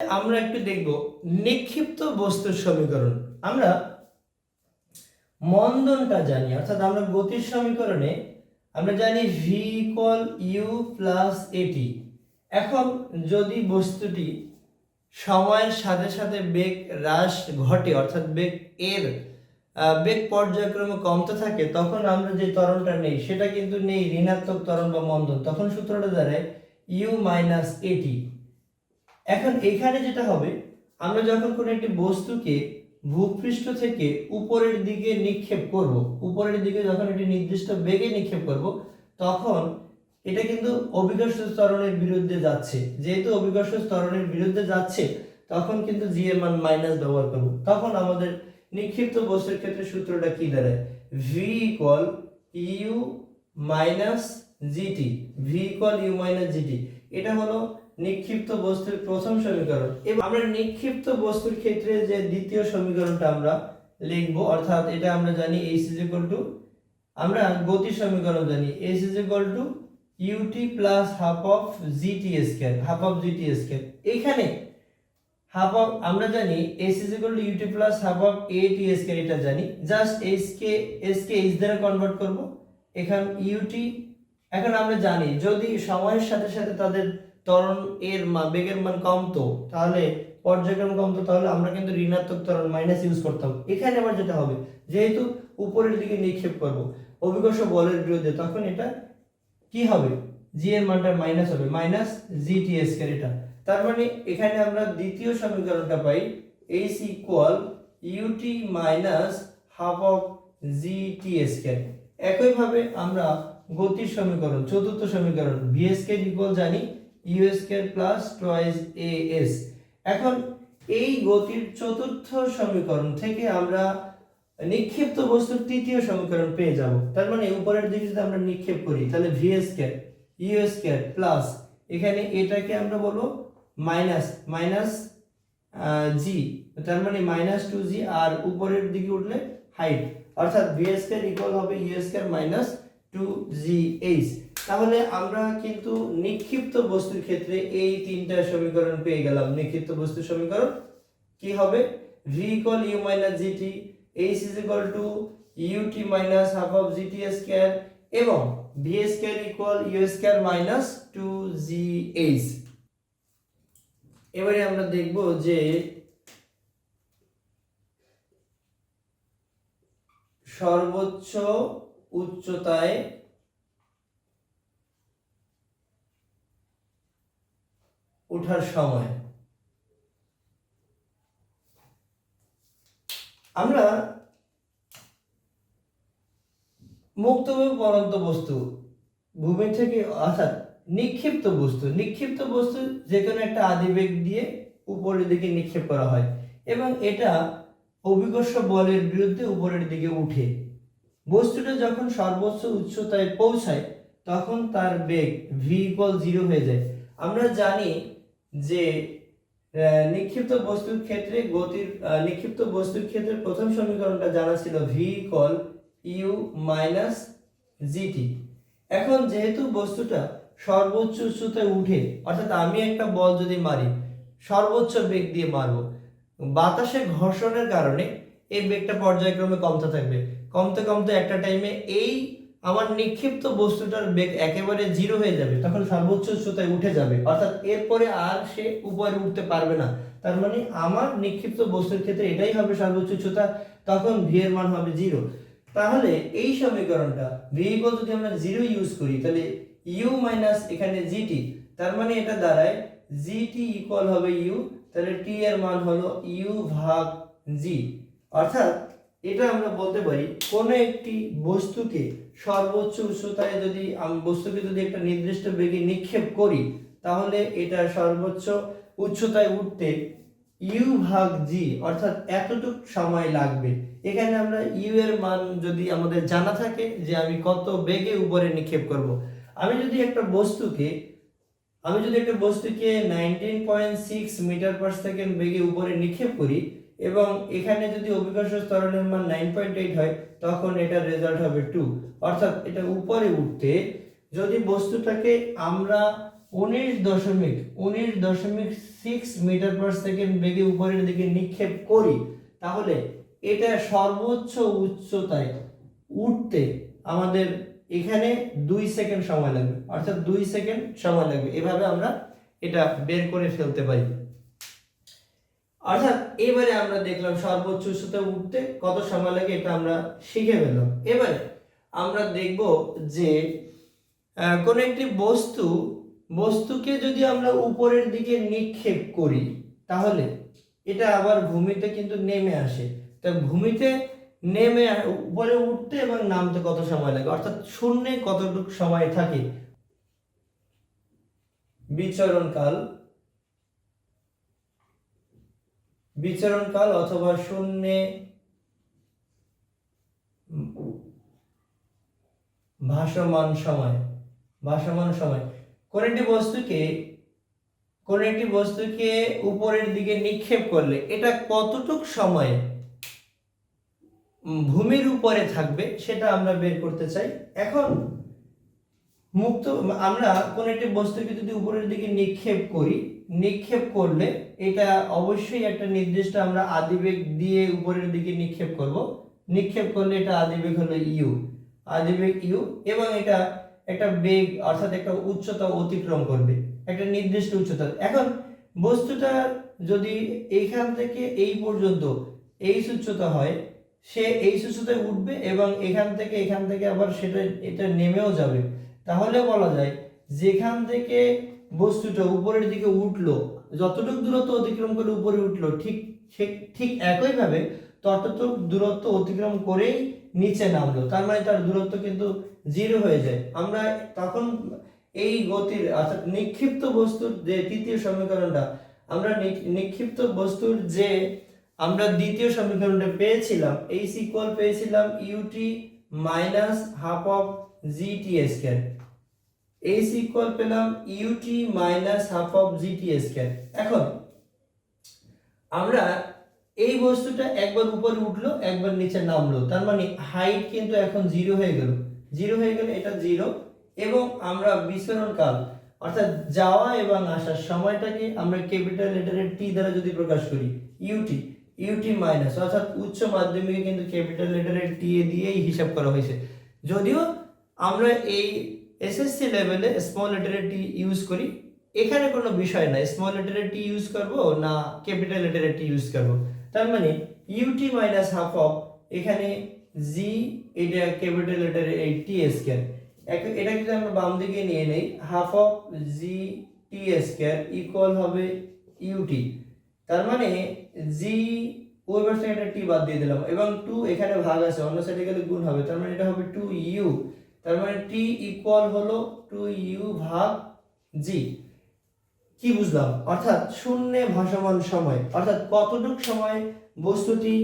আমরা একটু দেখব নিক্ষিপ্ত বস্তুর সমীকরণ। আমরা মন্দনটা জানি, অর্থাৎ আমরা গতির সমীকরণে, আমরা জানি ভি ইকুয়াল ইউ প্লাস এটি এখন যদি বস্তুটি সময়ের সাথে সাথে বেগ হ্রাস ঘটে, অর্থাৎ বেগ এর বেগ পর্যায়ক্রমে কমতে থাকে, তখন আমরা যে ত্বরণটা নেই, সেটা কিন্তু নেই ঋণাত্মক ত্বরণ বা মন্দন। তখন সূত্রটা দাঁড়ায় ইউ মাইনাস এটি এখন এখানে যেটা হবে, আমরা যখন কোনো একটি বস্তুকে ভূপৃষ্ঠ থেকে উপরের দিকে নিক্ষেপ করব, উপরের দিকে যখন একটি নির্দিষ্ট বেগে নিক্ষেপ করব, তখন এটা কিন্তু অভিকর্ষ ত্বরণের বিরুদ্ধে যাচ্ছে। যেহেতু অভিকর্ষ ত্বরণের বিরুদ্ধে যাচ্ছে, তখন কিন্তু জি এর মান মাইনাস ব্যবহার করব। তখন আমাদের নিক্ষিপ্ত বস্তুর ক্ষেত্রে সূত্রটা কি দাঁড়ায়? V equal U minus GT V equal U minus GT এটা হলো নিক্ষিপ্ত বস্তুর প্রথম সমীকরণ। এবং আমরা নিক্ষিপ্ত বস্তুর ক্ষেত্রে যে দ্বিতীয় সমীকরণটা আমরা লিখব, অর্থাৎ এটা আমরা জানি এইচ ইজ ইকুয়াল টু আমরা গতি সমীকরণ জানি H is equal to UT plus half of GT square half of GT square এখানে হাফ অফ আমরা জানি S is equal to UT plus half of A T square এটা জানি। Just S কে S কে H দ্বারা convert করব। এখান UT এখন আমরা জানি যদি সময়ের সাথে সাথে তাদের ত্বরণ এর মান বেগের মান কমতো তাহলে পর্যায়ক্রম কমতো তাহলে আমরা কিন্তু ঋণাত্মক ত্বরণ মাইনাস ইউজ করতাম। এখানে আবার যেটা হবে, যেহেতু উপরের দিকে নিক্ষেপ করব, অভিকর্ষ বলের বিরুদ্ধে, তখন এটা কি হবে? জি এর মানটা মাইনাস হবে মাইনাস জি টি স্কয়ার এটা। তার মানে এখানে আমরা দ্বিতীয় সমীকরণটা পাই H equal UT minus half of G T square একইভাবে আমরা গতির সমীকরণ, চতুর্থ সমীকরণ ভি স্কয়ার ইকুয়াল জানি U square plus twice A S. এখন এই গতির চতুর্থ সমীকরণ থেকে আমরা নিক্ষিপ্ত বস্তুর তৃতীয় সমীকরণ পেয়ে যাব। তার মানে উপরের দিকে যদি আমরা নিক্ষেপ করি, তাহলে V square, U square plus এখানে এটাকে আমরা বলব মাইনাস মাইনাস জি। তার মানে মাইনাস টু জি আর উপরের দিকে উঠলে হাইট। অর্থাৎ ভি স্কয়ার ইকুয়াল হবে U square minus two G H. তাহলে আমরা কিন্তু নিক্ষিপ্ত বস্তুর ক্ষেত্রে এই তিনটা সমীকরণ পেয়ে গেলাম। নিক্ষিপ্ত বস্তুর সমীকরণ কি হবে? V U minus GT H is equal to UT minus half of GT square এবং V square equal U square minus two G H এবারে আমরা দেখব যে সর্বোচ্চ উচ্চতায় ওঠার সময়। আমরা মুক্তভাবে পরন্ত বস্তু, ভূমি থেকে, অর্থাৎ নিক্ষিপ্ত বস্তু নিক্ষিপ্ত বস্তু যে কোনো একটা আদিবেগ দিয়ে উপরের দিকে নিক্ষেপ করা হয় এবং এটা অভিকর্ষ বলের বিরুদ্ধে উপরের দিকে উঠে। বস্তুটা যখন সর্বোচ্চ উচ্চতায় পৌঁছায়, তখন তার বেগ ভি ইকুয়াল জিরো হয়ে যায়। আমরা জানি যে নিক্ষিপ্ত বস্তুর ক্ষেত্রে গতির নিক্ষিপ্ত বস্তুর ক্ষেত্রে প্রথম সমীকরণটা জানা ছিল V equal U minus GT এখন যেহেতু বস্তুটা সর্বোচ্চ উচ্চতায় উঠে, অর্থাৎ আমি একটা বল যদি মারি, সর্বোচ্চ বেগ দিয়ে মারবো, বাতাসে ঘর্ষণের কারণে এই বেগটা পর্যায়ক্রমে কমতে থাকবে। কমতে কমতে একটা টাইমে এই আমার নিক্ষিপ্ত বস্তুটার বেগ একেবারে জিরো হয়ে যাবে, তখন সর্বোচ্চ উচ্চতায় উঠে যাবে। অর্থাৎ এরপরে আর সে উপরে উঠতে পারবে না। তার মানে আমার নিক্ষিপ্ত বস্তুর ক্ষেত্রে এটাই হবে সর্বোচ্চ উচ্চতা, তখন ভি এর মান হবে জিরো তাহলে এই সমীকরণটা ভি ইকুয়াল যদি আমরা জিরো ইউজ করি, তাহলে ইউ মাইনাস এখানে জিটি তার মানে এটা দাঁড়ায় জিটি ইকুয়াল হবে ইউ তাহলে টি এর মান হলো ইউ ভাগ জি অর্থাৎ এটা আমরা বলতে পারি, কোনো একটি বস্তুকে সর্বোচ্চ উচ্চতায় যদি আম- বস্তুকে যদি একটা নির্দিষ্ট বেগে নিক্ষেপ করি, তাহলে এটা সর্বোচ্চ উচ্চতায় উঠতে ইউ ভাগ জি অর্থাৎ এতটুক সময় লাগবে। এখানে আমরা ইউ এর মান যদি আমাদের জানা থাকে যে আমি কত বেগে উপরে নিক্ষেপ করব। আমি যদি একটা বস্তুকে, আমি যদি একটা বস্তুকে nineteen point six metre per second বেগে উপরে নিক্ষেপ করি এবং এখানে যদি অভিকর্ষ ত্বরণের মান নাইন পয়েন্ট এইট হয়, তখন এটার রেজাল্ট হবে টু অর্থাৎ এটা উপরে উঠতে যদি বস্তুটাকে আমরা উনিশ দশমিক উনিশ দশমিক সিক্স মিটার পার সেকেন্ড বেগে উপরের দিকে নিক্ষেপ করি, তাহলে এটা সর্বোচ্চ উচ্চতায় উঠতে আমাদের এখানে দুই সেকেন্ড সময় লাগবে। অর্থাৎ দুই সেকেন্ড সময় লাগবে। এভাবে আমরা এটা বের করে ফেলতে পারি। অর্থাৎ এবারে আমরা দেখলাম সর্বোচ্চ উচ্চতায় উঠতে কত সময় লাগে এটা আমরা শিখে ফেললাম। এবারে আমরা দেখব যে কোনো একটি বস্তু, বস্তুকে যদি আমরা উপরের দিকে নিক্ষেপ করি, তাহলে এটা আবার ভূমিতে কিন্তু নেমে আসে। তা ভূমিতে নেমে উপরে উঠতে এবং নামতে কত সময় লাগে? অর্থাৎ শূন্যে কতটুকু সময় থাকে? বিচরণকাল বিচরণকাল অথবা শূন্যে ভাসমান সময় ভাসমান সময়। কোন একটি বস্তুকে কোন একটি বস্তুকে উপরের দিকে নিক্ষেপ করলে, এটা কতটুক সময় ভূমির উপরে থাকবে, সেটা আমরা বের করতে চাই। এখন মুক্ত, আমরা কোন একটি বস্তুকে যদি উপরের দিকে নিক্ষেপ করি, নিক্ষেপ করলে এটা অবশ্যই একটা নির্দিষ্ট আমরা আদিবেগ দিয়ে উপরের দিকে নিক্ষেপ করব। নিক্ষেপ করলে এটা আদিবেগ হলো ইউ। আদিবেগ ইউ এবং এটা একটা বেগ, অর্থাৎ একটা উচ্চতা অতিক্রম করবে। একটা নির্দিষ্ট উচ্চতা। এখন বস্তুটা যদি এইখান থেকে এই পর্যন্ত এই উচ্চতা হয়, সে এই উচ্চতায় উঠবে এবং এখান থেকে এখান থেকে আবার সেটা, এটা নেমেও যাবে। তাহলে বলা যায়, যেখান থেকে বস্তুটা উপরের দিকে উঠল, যতটুকু দূরত্ব অতিক্রম করে উপরে উঠল, ঠিক ঠিক একইভাবে ততটুক দূরত্ব অতিক্রম করেই নিচে নামলো। তার মানে তার দূরত্ব কিন্তু জিরো হয়ে যায়। আমরা তখন এই গতির, অর্থাৎ নিক্ষিপ্ত বস্তুর যে তৃতীয় সমীকরণটা, আমরা নিক্ষিপ্ত বস্তুর যে আমরা দ্বিতীয় সমীকরণটা পেয়েছিলাম এই সিকুয়াল পেয়েছিলাম UT minus half of GT square এই সিকুয়াল পেলাম UT minus half of GT square এখন, আমরা এই বস্তুটা একবার উপরে উঠল, একবার নিচে নামলো। তার মানে হাইট কিন্তু এখন জিরো হয়ে গেল। জিরো হয়ে গেলে এটা জিরো এবং আমরা বিচরণ কাল, অর্থাৎ যাওয়া এবং আসার সময়টাকে আমরা ক্যাপিটাল লেটারের টি দ্বারা যদি প্রকাশ করি ইউটি ইউটি মাইনাস অর্থাৎ উচ্চ মাধ্যমিকে কিন্তু ক্যাপিটাল লেটারের টি দিয়েই হিসাব করা হয়েছে। যদিও আমরা এই এসএসসি লেভেলে স্মল লেটারের টি ইউজ করি। এখানে কোনো বিষয় না স্মল লেটারের টি ইউজ করব না ক্যাপিটাল লেটারের টি ইউজ করব। তার মানে ইউটি মাইনাস হাফ অফ এখানে জি এটা ক্যাপিটাল লেটারের এই টি স্কয়ার এটা যদি আমরা বাম দিকে নিয়ে নেই half of G T square equal হবে ইউটি তার মানে জি ওই পাশে একটা টি বাদ দিয়ে দিলাম। এবং টু এখানে ভাগ আছে, অন্য সাইডে গেলে গুণ হবে। তার মানে এটা হবে টু ইউ তার মানে টি ইকুয়াল হলো টু ইউ ভাগ জি কি বুঝলাম? অর্থাৎ শূন্যে ভাসমান সময়। অর্থাৎ কতটুক সময় বস্তুটি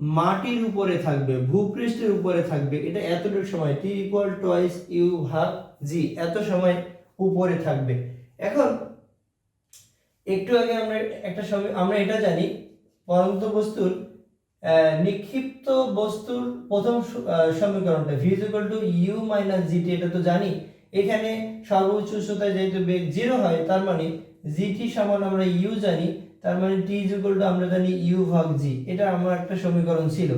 মাটির উপরে থাকবে, ভূপৃষ্ঠের উপরে থাকবে, এটা এতটুকু সময়। টি ইকুয়াল টয়েস ইউ ভাগ জি এত সময় উপরে থাকবে। এখন একটু আগে আমরা একটা সময় আমরা এটা জানি, পরন্ত বস্তুর নিক্ষিপ্ত বস্তুর প্রথম সমীকরণটা V equal to U minus GT এটা তো জানি। এখানে সর্বোচ্চ উচ্চতায় যেহেতু বেগ জিরো হয়, তার মানে জিটি সমান আমরা ইউ জানি, তার মানে টি ইজ ইকুয়াল টু আমরা জানি ইউ ভাগ জি এটা আমার একটা সমীকরণ ছিল।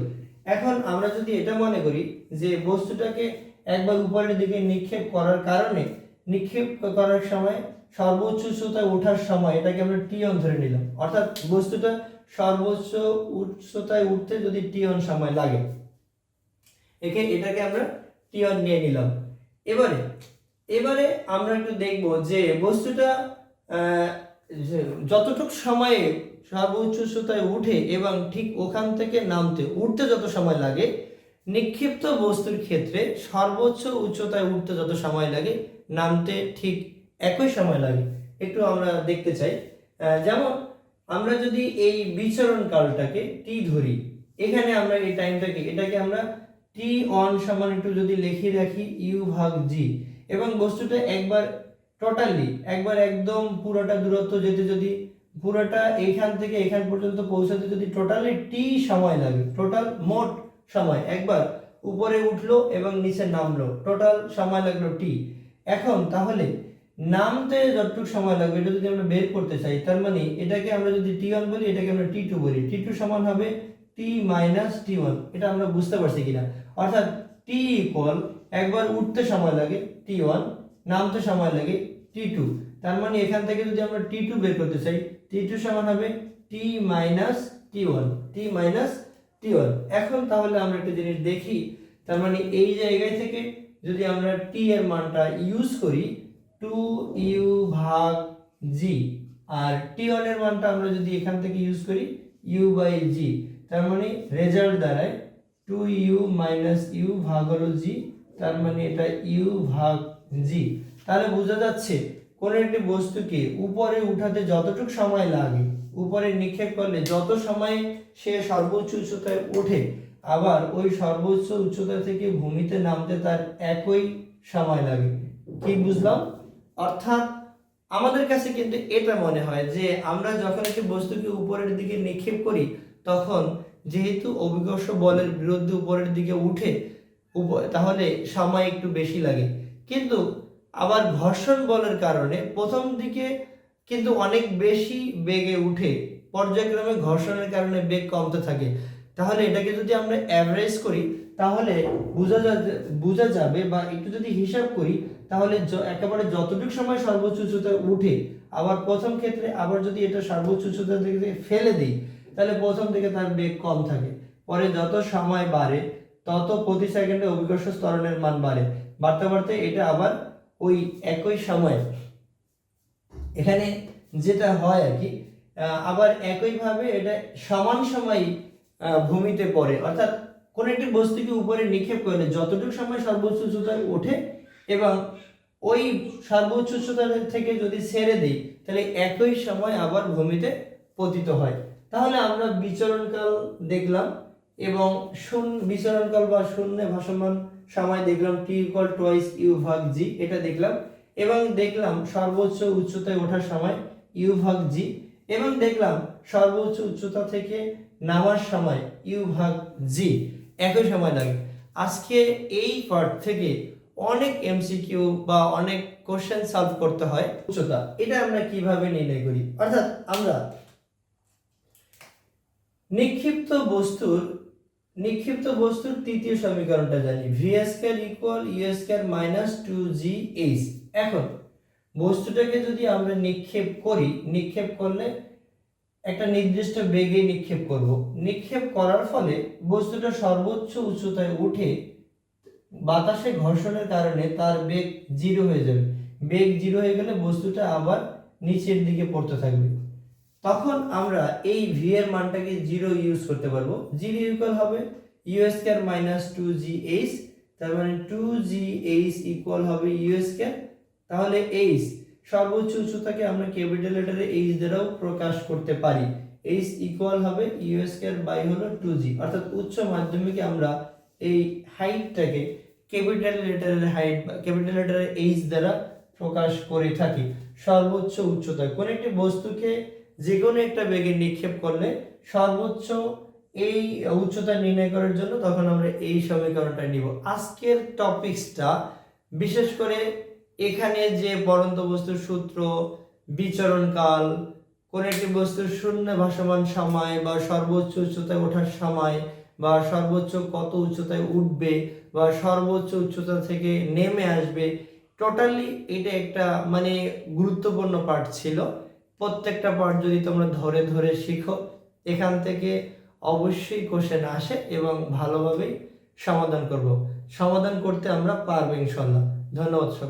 এখন আমরা যদি এটা মনে করি যে বস্তুটাকে একবার উপরের দিকে নিক্ষেপ করার কারণে, নিক্ষেপ করার সময় সর্বোচ্চ উচ্চতায় ওঠার সময় এটাকে আমরা টি অন ধরে নিলাম। অর্থাৎ বস্তুটা সর্বোচ্চ উচ্চতায় উঠতে যদি টি অন সময় লাগে, একে এটাকে আমরা টি অন নিয়ে নিলাম। এবারে এবারে আমরা একটু দেখব যে বস্তুটা যতটুক সময়ে সর্বোচ্চ উচ্চতায় উঠে এবং ঠিক ওখান থেকে নামতে, উঠতে যত সময় লাগে, নিক্ষিপ্ত বস্তুর ক্ষেত্রে সর্বোচ্চ উচ্চতায় উঠতে যত সময় লাগে, নামতে ঠিক একই সময় লাগে। একটু আমরা দেখতে চাই। যেমন আমরা যদি এই বিচরণ কালটাকে টি ধরি, এখানে আমরা এই টাইমটাকে, এটাকে আমরা টি অন সমান একটু যদি লিখে রাখি ইউ ভাগ জি এবং বস্তুটা একবার টোটালি একবার একদম পুরোটা দূরত্ব যেতে যদি, পুরোটা এইখান থেকে এখান পর্যন্ত পৌঁছাতে যদি টোটালি টি সময় লাগে টোটাল মোট সময়, একবার উপরে উঠল এবং নিচে নামলো টোটাল সময় লাগল টি এখন তাহলে নামতে যতটুকু সময় লাগবে, এটা যদি আমরা বের করতে চাই, তার মানে এটাকে আমরা যদি টি ওয়ান বলি, এটাকে আমরা টি টু বলি। টি টু সমান হবে টি মাইনাস টি ওয়ান এটা আমরা বুঝতে পারছি কিনা? অর্থাৎ টি ইকুয়াল একবার উঠতে সময় লাগে টি ওয়ান নামতে সময় লাগে টি টু তার মানে এখান থেকে যদি আমরা টি টু বের করতে চাই টি টু সমান হবে T minus T one T minus T one এখন তাহলে আমরা একটা জিনিস দেখি, তার মানে এই জায়গায় থেকে যদি আমরা টি এর মানটা ইউজ করি টু ইউ ভাগ জি। আর টি ওয়ানের মানটা আমরা যদি এখান থেকে ইউজ করি ইউ বাই জি তার মানে রেজাল্ট দাঁড়ায় টু ইউ মাইনাস ইউ ভাগ হলো জি তার মানে এটা ইউ ভাগ জি তাহলে বোঝা যাচ্ছে কোন একটি বস্তুকে উপরে উঠাতে যতটুকু সময় লাগে, উপরে নিক্ষেপ করলে যত সময় সে সর্বোচ্চ উচ্চতায় ওঠে, আবার ওই সর্বোচ্চ উচ্চতা থেকে ভূমিতে নামতে তার একই সময় লাগে। কি বুঝলাম? অর্থাৎ আমাদের কাছে কিন্তু এটা মনে হয় যে আমরা যখন একটি বস্তুকে উপরের দিকে নিক্ষেপ করি, তখন যেহেতু অভিকর্ষ বলের বিরুদ্ধে উপরের দিকে উঠে তাহলে সময় একটু বেশি লাগে। কিন্তু আবার ঘর্ষণ বলের কারণে প্রথম দিকে কিন্তু অনেক বেশি বেগে উঠে, পর্যায়ক্রমে ঘর্ষণের কারণে বেগ কমতে থাকে। তাহলে এটাকে যদি আমরা অ্যাভারেজ করি, তাহলে বোঝা বোঝা যাবে বা একটু যদি হিসাব করি তাহলে একেবারে যতটুকু সময় সর্বোচ্চ উচ্চতায় উঠে, আবার প্রথম ক্ষেত্রে আবার যদি এটা সর্বোচ্চ উচ্চতা থেকে ফেলে দিই, তাহলে প্রথম থেকে তার বেগ কম থাকে। পরে যত সময় বাড়ে, তত প্রতি সেকেন্ডে অভিকর্ষ ত্বরণের মান বাড়ে। বাড়তে বাড়তে এটা আবার ওই একই সময়। এখানে যেটা হয় আর কি আবার একইভাবে এটা সমান সময় ভূমিতে পড়ে। অর্থাৎ কোন একটি বস্তুকে উপরে নিক্ষেপ করলে যতটুকু সময় সর্বোচ্চ উচ্চতায় ওঠে এবং ওই সর্বোচ্চ উচ্চতা থেকে যদি ছেড়ে দিই, তাহলে একই সময় আবার ভূমিতে পতিত হয়। তাহলে আমরা বিচরণকাল দেখলাম এবং শূন্য, বিচরণকাল বা শূন্য ভাসমান সময় দেখলাম টি ইকুয়াল টোয়াইস ইউ ভাগ জি এটা দেখলাম। এবং দেখলাম সর্বোচ্চ উচ্চতায় ওঠার সময় ইউ ভাগ জি এবং দেখলাম সর্বোচ্চ উচ্চতা থেকে নামার সময় ইউ ভাগ জি একই সময় লাগে। আজকে এই পার্ট থেকে অনেক এমসিকিউ বা অনেক কোশ্চেন সলভ করতে হয়। উচ্চতা, এটা আমরা কীভাবে নির্ণয় করি? অর্থাৎ আমরা নিক্ষিপ্ত বস্তুর নিক্ষিপ্ত বস্তুর তৃতীয় সমীকরণটা জানি। V square equal U square minus two G H এখন, বস্তুটাকে যদি আমরা নিক্ষেপ করি, নিক্ষেপ করলে একটা নির্দিষ্ট বেগে নিক্ষেপ করব। নিক্ষেপ করার ফলে বস্তুটা সর্বোচ্চ উচ্চতায় উঠে বাতাসে ঘর্ষণের কারণে তার বেগ জিরো হয়ে যাবে। বেগ জিরো হয়ে গেলে বস্তুটা আবার নিচের দিকে পড়তে থাকবে। তখন আমরা এই ভি এর মানটাকে জিরো ইউজ করতে পারব। জিরো ইকুয়াল হবে U square minus two G H তার মানে টু জি এইচ ইকুয়াল হবে ইউ স্কয়ার তাহলে এইচ সর্বোচ্চ উচ্চতাকে আমরা ক্যাপিটাল লেটারে এইচ দ্বারাও প্রকাশ করতে পারি। এইচ ইকুয়াল হবে ইউ স্কয়ার বাই হলো টু জি অর্থাৎ উচ্চ মাধ্যমিকে আমরা এই হাইটটাকে ক্যাপিটাল লেটারের হাইট বা ক্যাপিটাল লেটারের এইচ দ্বারা প্রকাশ করে থাকি। সর্বোচ্চ উচ্চতা। কোন একটি বস্তুকে যে কোনো একটা বেগে নিক্ষেপ করলে সর্বোচ্চ এই উচ্চতা নির্ণয় করার জন্য তখন আমরা এই সমীকরণটা নিব। আজকের টপিকসটা বিশেষ করে এখানে যে পরন্ত বস্তুর সূত্র বিচরণকাল কোন একটি বস্তুর শূন্য ভাসমান সময় বা সর্বোচ্চ উচ্চতায় ওঠার সময় বা সর্বোচ্চ কত উচ্চতায় উঠবে বা সর্বোচ্চ উচ্চতা থেকে নেমে আসবে টোটালি এটা একটা মানে গুরুত্বপূর্ণ পার্ট ছিল। প্রত্যেকটা পার্ট যদি তোমরা ধরে ধরে শিখো, এখান থেকে অবশ্যই কোশ্চেন আসে এবং ভালোভাবেই সমাধান করব। সমাধান করতে আমরা পারব ইনশাল্লাহ। ধন্যবাদ সকল